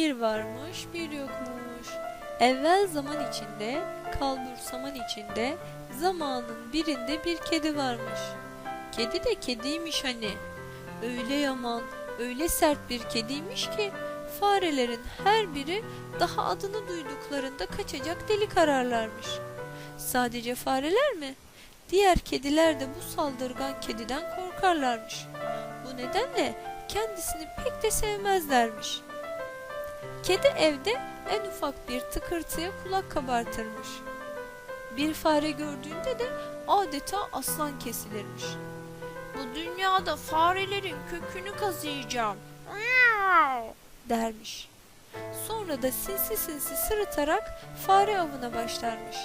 Bir varmış bir yokmuş. Evvel zaman içinde, kalbur saman içinde, zamanın birinde bir kedi varmış. Kedi de kediymiş hani. Öyle yaman, öyle sert bir kediymiş ki farelerin her biri daha adını duyduklarında kaçacak delik ararlarmış. Sadece fareler mi? Diğer kediler de bu saldırgan kediden korkarlarmış. Bu nedenle kendisini pek de sevmezlermiş. Kedi evde en ufak bir tıkırtıya kulak kabartırmış. Bir fare gördüğünde de adeta aslan kesilirmiş. Bu dünyada farelerin kökünü kazıyacağım. dermiş. Sonra da sinsi sinsi sırıtarak fare avına başlarmış.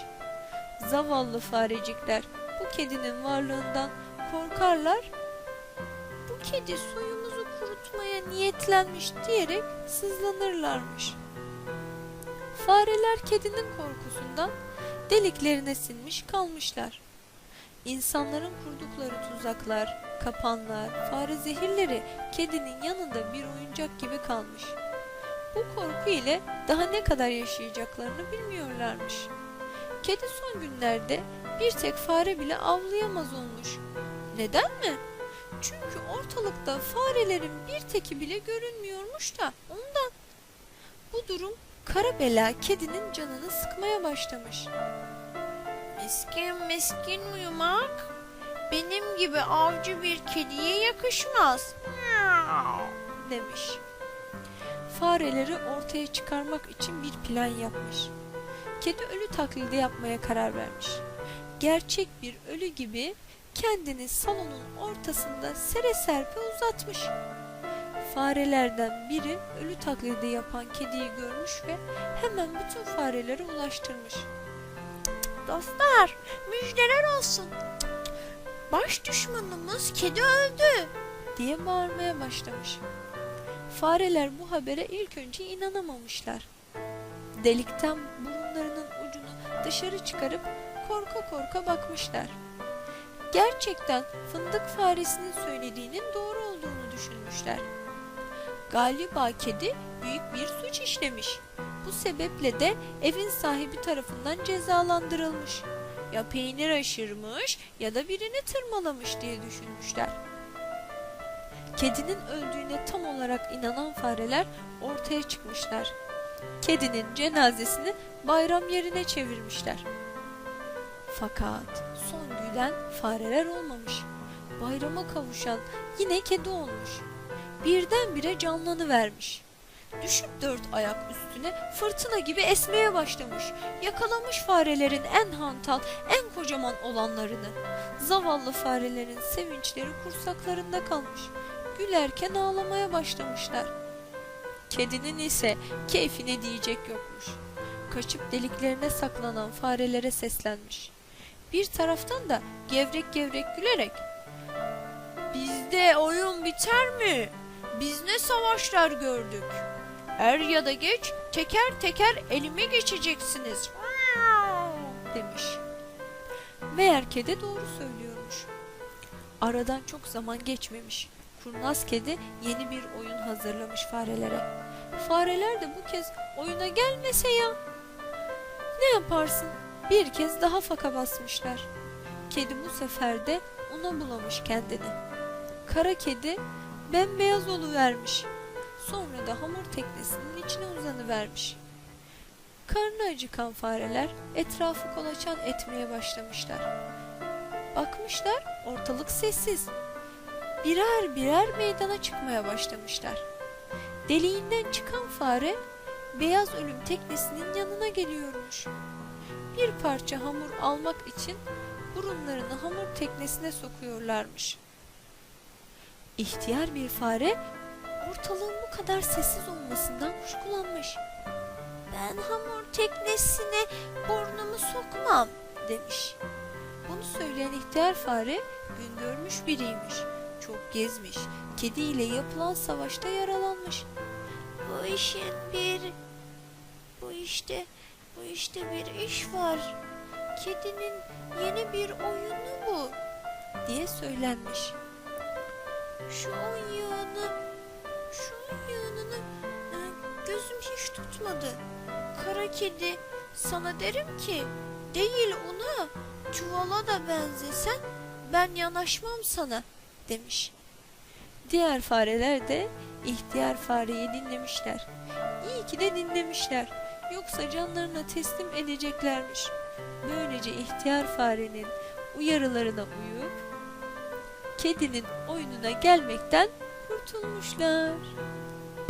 Zavallı farecikler bu kedinin varlığından korkarlar. Bu kedi soyumuzu kurutmaya niyetlenmiş diyerek sızlanırlarmış. Fareler kedinin korkusundan deliklerine sinmiş kalmışlar. İnsanların kurdukları tuzaklar, kapanlar, fare zehirleri kedinin yanında bir oyuncak gibi kalmış. Bu korku ile daha ne kadar yaşayacaklarını bilmiyorlarmış. Kedi son günlerde bir tek fare bile avlayamaz olmuş. Neden mi? Çünkü ortalıkta farelerin bir teki bile görünmüyormuş da ondan. Bu durum kara bela kedinin canını sıkmaya başlamış. Miskin miskin uyumak benim gibi avcı bir kediye yakışmaz. demiş. Fareleri ortaya çıkarmak için bir plan yapmış. Kedi ölü taklidi yapmaya karar vermiş. Gerçek bir ölü gibi kendini salonun ortasında sere serpe uzatmış. Farelerden biri ölü taklidi yapan kediyi görmüş ve hemen bütün farelere ulaştırmış. Dostlar müjdeler olsun. Baş düşmanımız kedi öldü. diye bağırmaya başlamış. Fareler bu habere ilk önce inanamamışlar. Delikten burunlarının ucunu dışarı çıkarıp korka korka bakmışlar. Gerçekten fındık faresinin söylediğinin doğru olduğunu düşünmüşler. Galiba kedi büyük bir suç işlemiş. Bu sebeple de evin sahibi tarafından cezalandırılmış. Ya peynir aşırmış ya da birini tırmalamış diye düşünmüşler. Kedinin öldüğüne tam olarak inanan fareler ortaya çıkmışlar. Kedinin cenazesini bayram yerine çevirmişler. Fakat son gülen fareler olmamış. Bayrama kavuşan yine kedi olmuş. Birdenbire canlanıvermiş. Düşüp dört ayak üstüne fırtına gibi esmeye başlamış. Yakalamış farelerin en hantal, en kocaman olanlarını. Zavallı farelerin sevinçleri kursaklarında kalmış gülerken ağlamaya başlamışlar. Kedinin ise keyfine diyecek yokmuş. Kaçıp deliklerine saklanan farelere seslenmiş. Bir taraftan da gevrek gevrek gülerek Bizde oyun biter mi? Biz ne savaşlar gördük. Er ya da geç teker teker elime geçeceksiniz. demiş. Meğer kedi doğru söylüyormuş. Aradan çok zaman geçmemiş. Kurnaz kedi yeni bir oyun hazırlamış farelere. Fareler de bu kez oyuna gelmese ya. Ne yaparsın? Bir kez daha faka basmışlar. Kedi bu sefer de una bulamış kendini. Kara kedi bembeyaz vermiş. Sonra da hamur teknesinin içine uzanıvermiş. Karnı acıkan fareler etrafı kolaçan etmeye başlamışlar. Bakmışlar ortalık sessiz. Birer birer meydana çıkmaya başlamışlar. Deliğinden çıkan fare beyaz ölüm teknesinin yanına geliyormuş. Bir parça hamur almak için burunlarını hamur teknesine sokuyorlarmış. İhtiyar bir fare ortalığın bu kadar sessiz olmasından kuşkulanmış. Ben hamur teknesine burnumu sokmam. demiş. Bunu söyleyen ihtiyar fare gün görmüş biriymiş. Çok gezmiş. Kediyle yapılan savaşta yaralanmış. Bu işin bir işte bu işte bir iş var. Kedinin yeni bir oyunu bu. diye söylenmiş. Şu oyunu şu oyununu e, gözüm hiç tutmadı. Kara kedi sana derim ki değil ona çuvala da benzesen ben yanaşmam sana demiş. Diğer fareler de ihtiyar fareyi dinlemişler. İyi ki de dinlemişler. Yoksa canlarına teslim edeceklermiş. Böylece ihtiyar farenin uyarılarına uyup kedinin oyununa gelmekten kurtulmuşlar.